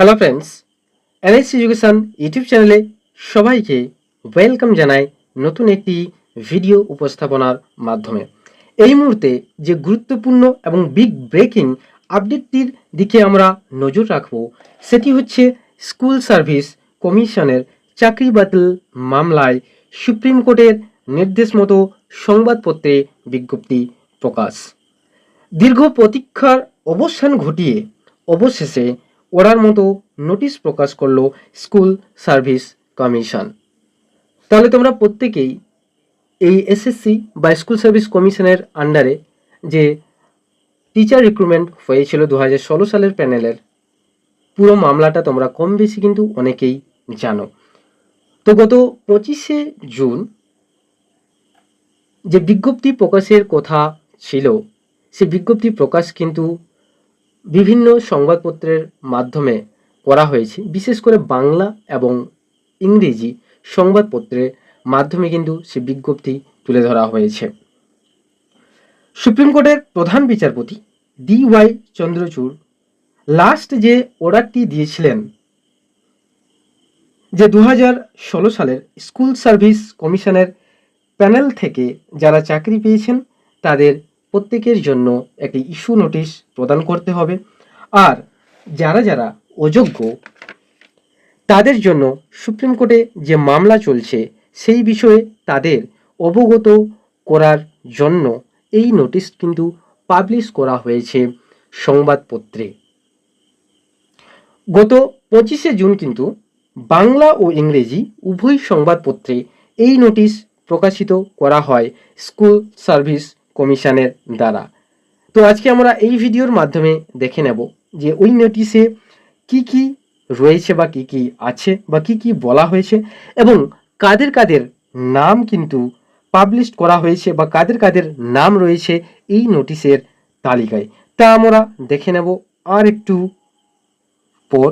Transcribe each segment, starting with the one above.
Hello friends NS education YouTube চ্যানেলে সবাইকে welcome জানাই নতুন একটি ভিডিও উপস্থাপনার মাধ্যমে। এই মুহূর্তে যে গুরুত্বপূর্ণ এবং বিগ ব্রেকিং আপডেটটির দিকে আমরা নজর রাখব, সেটি হচ্ছে স্কুল সার্ভিস কমিশনের চাকরি বাতিল মামলায় সুপ্রিম কোর্টের নির্দেশ মতো সংবাদপত্রে বিজ্ঞপ্তি প্রকাশ। দীর্ঘ প্রতীক্ষার অবসান ঘটিয়ে অবশেষে ওরার মতো নোটিশ প্রকাশ করল স্কুল সার্ভিস কমিশন। তাহলে তোমরা প্রত্যেকেই এই এসএসসি বা স্কুল সার্ভিস কমিশনের আন্ডারে যে টিচার রিক্রুটমেন্ট হয়েছিল দু হাজার ষোলো সালের প্যানেলের, পুরো মামলাটা তোমরা কম বেশি কিন্তু অনেকেই জানো। তো গত পঁচিশে জুন যে বিজ্ঞপ্তি প্রকাশের কথা ছিল, সে বিজ্ঞপ্তি প্রকাশ কিন্তু বিভিন্ন সংবাদপত্রের মাধ্যমে করা হয়েছে। বিশেষ করে বাংলা এবং ইংরেজি সংবাদপত্রের মাধ্যমে কিন্তু সে বিজ্ঞপ্তি তুলে ধরা হয়েছে। সুপ্রিম কোর্টের প্রধান বিচারপতি ডি ওয়াই চন্দ্রচূড় লাস্ট যে অর্ডারটি দিয়েছিলেন, যে দু সালের স্কুল সার্ভিস কমিশনের প্যানেল থেকে যারা চাকরি পেয়েছেন, তাদের প্রত্যেকের জন্য একটি ইস্যু নোটিশ প্রদান করতে হবে। আর যারা যারা অযোগ্য, তাদের জন্য সুপ্রিম কোর্টে যে মামলা চলছে, সেই বিষয়ে তাদের অবগত করার জন্য এই নোটিশ কিন্তু পাবলিশ করা হয়েছে সংবাদপত্রে। গত পঁচিশে জুন কিন্তু বাংলা ও ইংরেজি উভয় সংবাদপত্রে এই নোটিশ প্রকাশিত করা হয়। স্কুল সার্ভিস কমিশনের দ্বারা। তো আজকে আমরা এই ভিডিওর মাধ্যমে দেখে নেব যে ওই নোটিশে কি কি রয়েছে বা কি কি আছে বা কি কি বলা হয়েছে এবং কাদের কাদের নাম কিন্তু পাবলিশ করা হয়েছে বা কাদের কাদের নাম রয়েছে এই নোটিশের তালিকায়। তা আমরা দেখে নেব আর একটু পর।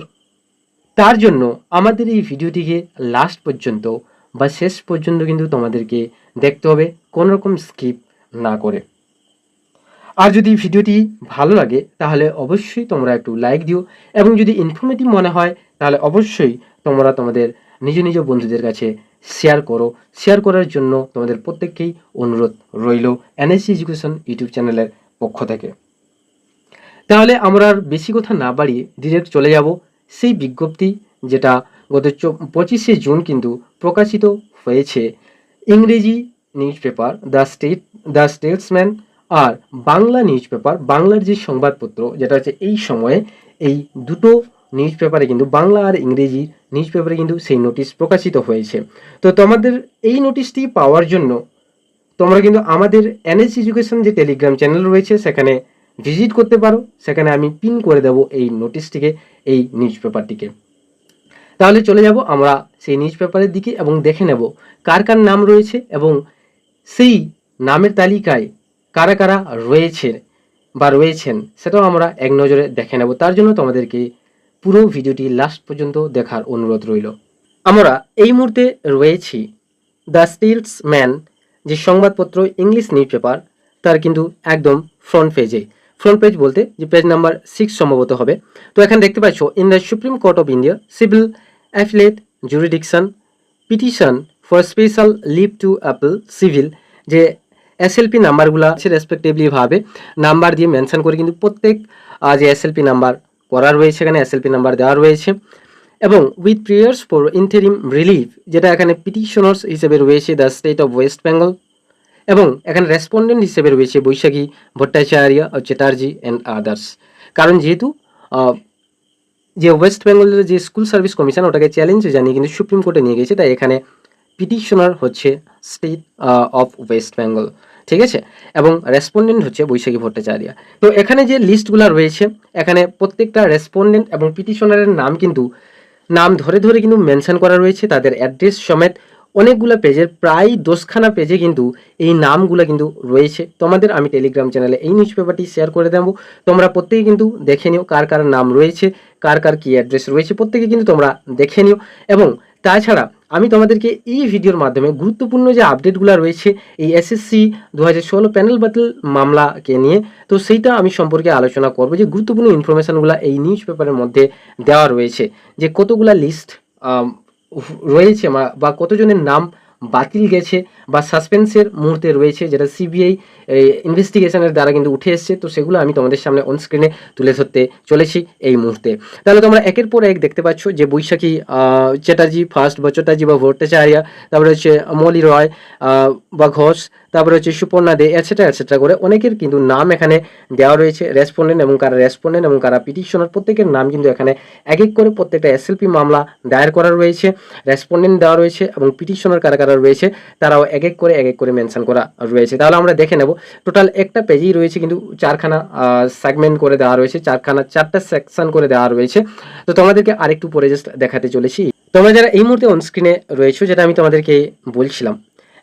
তার জন্য আমাদের এই ভিডিওটিকে লাস্ট পর্যন্ত বা শেষ পর্যন্ত কিন্তু তোমাদেরকে দেখতে হবে। কোনো রকম স্কিপ না করে। আর যদি ভিডিওটি ভালো লাগে, তাহলে অবশ্যই তোমরা একটু লাইক দিও। এবং যদি ইনফরমেটিভ মনে হয়, তাহলে অবশ্যই তোমরা তোমাদের নিজ নিজ বন্ধুদের কাছে শেয়ার করো। শেয়ার করার জন্য তোমাদের প্রত্যেককেই অনুরোধ রইল এনএসসি এডুকেশন ইউটিউব চ্যানেলের পক্ষ থেকে। তাহলে আমরা আর বেশি কথা না বাড়িয়ে ডিরেক্ট চলে যাব সেই বিজ্ঞপ্তি, যেটা গত পঁচিশে জুন কিন্তু প্রকাশিত হয়েছে। ইংরেজি newspaper the state the Statesman R Bangla newspaper বাংলার যে সংবাদপত্র, যেটা হচ্ছে এই সময়ে এই দুটো নিউজ পেপারে কিন্তু বাংলা আর ইংরেজি নিউজ পেপারে কিন্তু সেই নোটিশ প্রকাশিত হয়েছে। তো তোমাদের এই নোটিশটি পাওয়ার জন্য তোমরা কিন্তু আমাদের এনএস এডুকেশন যে টেলিগ্রাম চ্যানেল রয়েছে, সেখানে ভিজিট করতে পারো। সেখানে আমি পিন করে দেব এই নোটিশটিকে এই নিউজ পেপারটিকে তাহলে চলে যাব আমরা সেই নিউজ পেপারের দিকে এবং দেখে নেব কার কার নাম রয়েছে এবং সেই নামের তালিকায় কারা কারা রয়েছে বা রয়েছেন, সেটাও আমরা এক নজরে দেখে নেব। তার জন্য তোমাদেরকে পুরো ভিডিওটি লাস্ট পর্যন্ত দেখার অনুরোধ রইল। আমরা এই মুহূর্তে রয়েছি দ্য স্টিলস ম্যান যে সংবাদপত্র ইংলিশ নিউজ পেপার তার কিন্তু একদম ফ্রন্ট পেজে ফ্রন্ট পেজ বলতে যে পেজ নাম্বার সিক্স সম্ভবত হবে। তো এখানে দেখতে পাচ্ছ in the Supreme Court of India civil appellate jurisdiction petition for special leave to appeal civil যে এসএলপি নাম্বারগুলো আছে রেসপেক্টিভলি ভাবে, নাম্বার দিয়ে মেনশন করে কিন্তু প্রত্যেক যে এসএলপি নাম্বার করা রয়েছে, এখানে এসএলপি নাম্বার দেওয়া রয়েছে। এবং with prayers for interim relief যেটা এখানে পিটিশনার্স হিসেবে রয়েছে the state of West Bengal এবং এখানে রেসপন্ডেন্ট হিসেবে রয়েছে বৈশাখী ভট্টাচার্য, চ্যাটার্জি অ্যান্ড আদার্স কারণ যেহেতু যে ওয়েস্ট বেঙ্গলের যে স্কুল সার্ভিস কমিশন ওটাকে চ্যালেঞ্জ জানিয়ে কিন্তু সুপ্রিম কোর্টে নিয়ে গেছে, তাই এখানে পিটিশনার হচ্ছে স্টেট অফ ওয়েস্ট বেঙ্গল, ঠিক আছে? এবং রেসপন্ডেন্ট হচ্ছে বৈশাখী ভট্টাচার্য। তো এখানে যে লিস্টগুলো রয়েছে, এখানে প্রত্যেকটা রেসপন্ডেন্ট এবং পিটিশনারের নাম কিন্তু, নাম ধরে ধরে কিন্তু মেনশন করা রয়েছে, তাদের অ্যাড্রেস সমেত অনেকগুলো পেজের প্রায় দশখানা পেজে কিন্তু এই নামগুলো কিন্তু রয়েছে। তোমাদের আমি টেলিগ্রাম চ্যানেলে এই নিউজ পেপারটি শেয়ার করে দেবো। তোমরা প্রত্যেকে কিন্তু দেখে নিও কার কার নাম রয়েছে, কার কার কি অ্যাড্রেস রয়েছে, প্রত্যেকে কিন্তু তোমরা দেখে নিও। এবং তাছাড়া আমি তোমাদেরকে এই ভিডিওর মাধ্যমে গুরুত্বপূর্ণ যে আপডেটগুলো রয়েছে এই এসএসসি দু হাজার ষোলো প্যানেল বাতিল মামলাকে নিয়ে, তো সেইটা আমি সম্পর্কে আলোচনা করব যে গুরুত্বপূর্ণ ইনফরমেশানগুলো এই নিউজ পেপারের মধ্যে দেওয়া রয়েছে যে কতগুলা লিস্ট রয়েছে বা কতজনের নাম বাতিল গেছে বা সাসপেন্সের মুহূর্তে রয়েছে, যেটা সিবিআই ইনভেস্টিগেশনের দ্বারা কিন্তু উঠে এসছে। তো সেগুলো আমি তোমাদের সামনে অনস্ক্রিনে তুলে ধরতে চলেছি এই মুহূর্তে। তাহলে তোমরা একের পর এক দেখতে পাচ্ছ যে বৈশাখী চ্যাটার্জি ফার্স্ট বা চ্যাটার্জি বা ভট্টাচার্য, তারপরে হচ্ছে মলি রয় বা ঘোষ, তারপরে হচ্ছে সুপর্ণা দে এটসেট্রা এটসেট্রা করে অনেকের কিন্তু নাম এখানে দেওয়া রয়েছে রেসপন্ডেন্ট এবং কারা রেসপন্ডেন্ট এবং কারা পিটিশনার প্রত্যেকের নাম কিন্তু এখানে এক এক করে প্রত্যেকটা এসএলপি মামলা দায়ের করা রয়েছে রেসপন্ডেন্ট দেওয়া রয়েছে এবং পিটিশনার কারা রয়েছে, তারাও এক এক করে এক এক করে মেনশন করা রয়েছে। তাহলে আমরা দেখে নেব। টোটাল একটা পেজেই রয়েছে কিন্তু চারখানা সেগমেন্ট করে দেওয়া রয়েছে, চারখানা, চারটা সেকশন করে দেওয়া রয়েছে। তো তোমাদেরকে আরেকটু পরে জাস্ট দেখাতে চলেছি। তোমরা যারা এই মুহূর্তে অন স্ক্রিনে রয়েছো, যেটা আমি তোমাদেরকে বলছিলাম,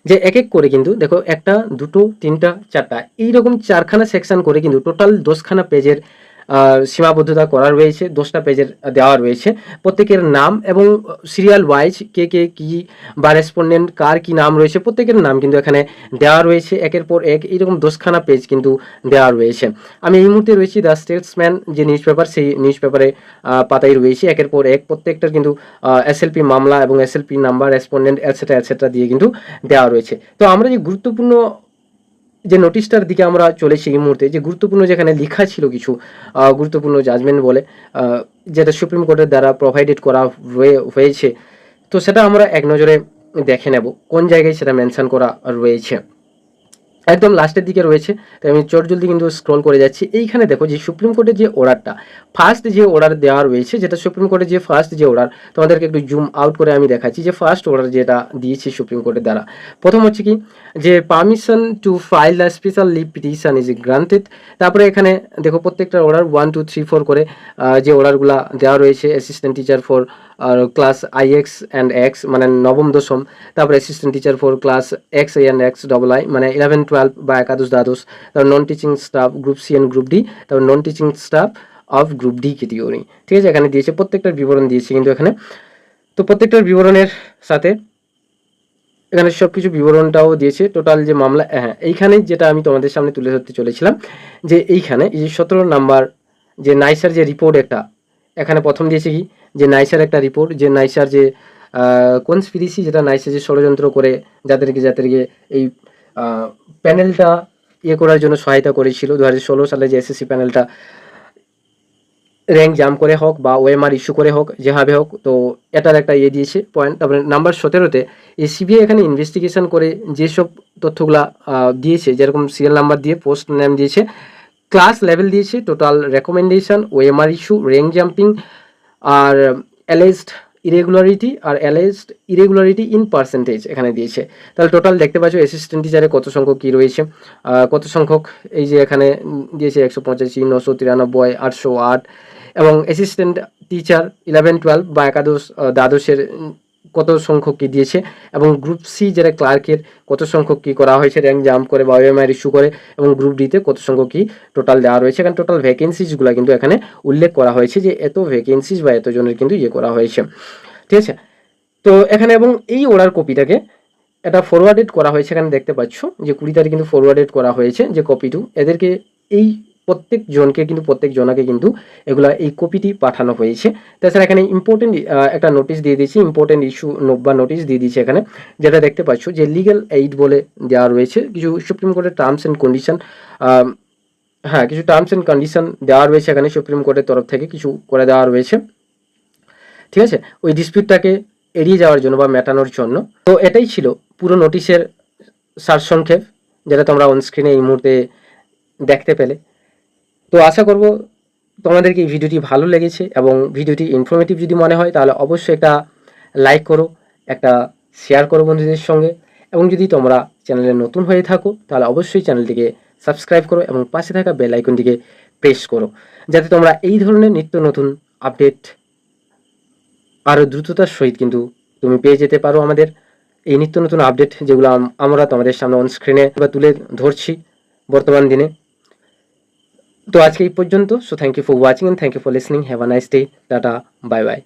যে এক এক করে কিন্তু, দেখো, একটা, দুটো, তিনটা, চারটা, এইরকম চারখানা সেকশন করে কিন্তু টোটাল দশখানা পেজের সীমাবদ্ধতা করা রয়েছে দশটা পেজের দেওয়া রয়েছে। প্রত্যেকের নাম এবং সিরিয়াল ওয়াইজ কে কে কি বা রেসপন্ডেন্ট কার কি নাম রয়েছে, প্রত্যেকের নাম কিন্তু এখানে দেওয়া রয়েছে, একের পর এক এইরকম দশখানা পেজ কিন্তু দেওয়া রয়েছে। আমি এই মুহূর্তে রয়েছি দ্য স্টেটসম্যান যে নিউজ পেপার সেই নিউজ পেপারে পাতায় রয়েছে, একের পর এক প্রত্যেকটার কিন্তু এসএলপি মামলা এবং SLP number respondent etcetera etcetera দিয়ে কিন্তু দেওয়া রয়েছে। তো আমরা যে গুরুত্বপূর্ণ যে নোটিশটার দিকে আমরা চলেছি এই মুহূর্তে, যে গুরুত্বপূর্ণ যেখানে লেখা ছিল কিছু গুরুত্বপূর্ণ জাজমেন্ট বলে যেটা সুপ্রিম কোর্টের দ্বারা প্রোভাইডেড করা হয়ে- হয়েছে। তো সেটা আমরা এক নজরে দেখে নেব, কোন জায়গায় সেটা মেনশন করা রয়েছে। একদম লাস্টের দিকে রয়েছে। তাই আমি চট জলদি কিন্তু স্ক্রল করে যাচ্ছি। এইখানে দেখো যে সুপ্রিম কোর্টের যে অর্ডারটা ফার্স্ট যে অর্ডার দেওয়া রয়েছে, যেটা সুপ্রিম কোর্টের যে ফার্স্ট যে অর্ডার তোমাদেরকে একটু জুম আউট করে আমি দেখাচ্ছি যে ফার্স্ট অর্ডার যেটা দিয়েছে সুপ্রিম কোর্টের দ্বারা। প্রথম হচ্ছে কি, যে permission to file the special leave petition is granted তারপরে এখানে দেখো প্রত্যেকটা order one two three four করে যে অর্ডারগুলো দেওয়া রয়েছে assistant teacher for class I X and X মানে নবম, দশম, তারপরে assistant teacher for class X I and X double I মানে ইলেভেন টুয়েলভ বা একাদশ, দ্বাদশ, তারপর non teaching staff group C and group D তারপর non teaching staff of group D category ঠিক আছে? এখানে দিয়েছে প্রত্যেকটার বিবরণ দিয়েছে কিন্তু এখানে। তো প্রত্যেকটার বিবরণের সাথে এখানে সব কিছু বিবরণটাও দিয়েছে। টোটাল যে মামলা হ্যাঁ এইখানে যেটা আমি তোমাদের সামনে তুলে ধরতে চলেছিলাম, যে এইখানে এই সতেরো নাম্বার যে নাইসার যে রিপোর্ট একটা এখানে প্রথম দিয়েছে কি? যে নাইসার একটা রিপোর্ট যে নাইসার যে কনস্পিরিসি যেটা নাইসা যে ষড়যন্ত্র করে যাদেরকে যাদেরকে এই প্যানেলটা ইয়ে করার জন্য সহায়তা করেছিল। দু হাজার ষোলো সালে যে এসএসসি প্যানেলটা র্যাঙ্ক জাম করে হোক বা ওএমআর ইস্যু করে হোক, যেভাবে হোক, তো এটার একটা ইয়ে দিয়েছে। পয়েন্ট তারপরে নাম্বার সতেরোতে এই সিবিআই এখানে ইনভেস্টিগেশন করে যেসব তথ্যগুলা দিয়েছে, যেরকম সিরিয়াল নাম্বার দিয়ে পোস্ট নেম দিয়েছে ক্লাস লেভেল দিয়েছে total recommendation OMR issue rank jumping আর অ্যালেজড ইরেগুলারিটি আর অ্যালেজড ইরেগুলারিটি ইন পার্সেন্টেজ এখানে দিয়েছে। তাহলে টোটাল দেখতে পাচ্ছ অ্যাসিস্ট্যান্ট টিচারে কত সংখ্যক কী রয়েছে? কত সংখ্যক? এই যে এখানে দিয়েছে একশো পঁচাশি, নশো তিরানব্বই, আটশো আট এবং অ্যাসিস্ট্যান্ট টিচার ইলেভেন টুয়েলভ বা একাদশ দ্বাদশের কত সংখ্যক কি দিয়েছে এবং গ্রুপ সি যারা ক্লার্কের কত সংখ্যক কি করা হয়েছে র্যাঙ্ক জাম্প করে বা ওএমআর ইস্যু করে এবং গ্রুপ ডিতে কত সংখ্যক কি টোটাল দেওয়া রয়েছে, এখানে টোটাল ভ্যাকেন্সিজগুলো কিন্তু এখানে উল্লেখ করা হয়েছে যে এত ভ্যাকেন্সিস বা এত জনের কিন্তু ইয়ে করা হয়েছে। ঠিক আছে? তো এখানে এবং এই অর্ডার কপিটাকে এটা ফরওয়ার্ডেড করা হয়েছে, এখানে দেখতে পাচ্ছ যে কুড়ি তারিখ কিন্তু ফরওয়ার্ডেড করা হয়েছে যে কপিটু এদেরকে এই প্রত্যেক জনকে কিন্তু, প্রত্যেক জনাকে কিন্তু এগুলা এই কপিটি পাঠানো হয়েছে। তাছাড়া এখানে ইম্পর্টেন্ট একটা নোটিশ দিয়ে দিয়েছি ইম্পর্টেন্ট ইস্যু বা নোটিশ দিয়ে দিয়েছে এখানে। যেটা দেখতে পাচ্ছ যে লিগ্যাল এইড বলে দেওয়া রয়েছে। কিছু সুপ্রিম কোর্টের টার্মস অ্যান্ড কন্ডিশন হ্যাঁ কিছু টার্মস অ্যান্ড কন্ডিশন দেওয়া রয়েছে এখানে সুপ্রিম কোর্টের তরফ থেকে, কিছু করে দেওয়া রয়েছে। ঠিক আছে? ওই ডিসপিউটটাকে এড়িয়ে যাওয়ার জন্য বা মেটানোর জন্য। তো এটাই ছিল পুরো নোটিশের সারসংক্ষেপ, যেটা তোমরা অন স্ক্রিনে এই মুহূর্তে দেখতে পেলে। তো আশা করব তোমাদেরকে এই ভিডিওটি ভালো লেগেছে এবং ভিডিওটি ইনফরমেটিভ যদি মনে হয়, তাহলে অবশ্যই একটা লাইক করো, একটা শেয়ার করো বন্ধুদের সঙ্গে। এবং যদি তোমরা চ্যানেলে নতুন হয়ে থাকো, তাহলে অবশ্যই চ্যানেলটিকে সাবস্ক্রাইব করো এবং পাশে থাকা বেল আইকনটিকে প্রেস করো, যাতে তোমরা এই ধরনের নিত্য নতুন আপডেট আরও দ্রুততার সহিত কিন্তু তুমি পেয়ে যেতে পারো আমাদের। এই নিত্য নতুন আপডেট যেগুলো আমরা তোমাদের সামনে অন স্ক্রিনে বা তুলে ধরছি বর্তমান দিনে। তো আজকে এই পর্যন্ত। So thank you for watching and thank you for listening have a nice day tata bye bye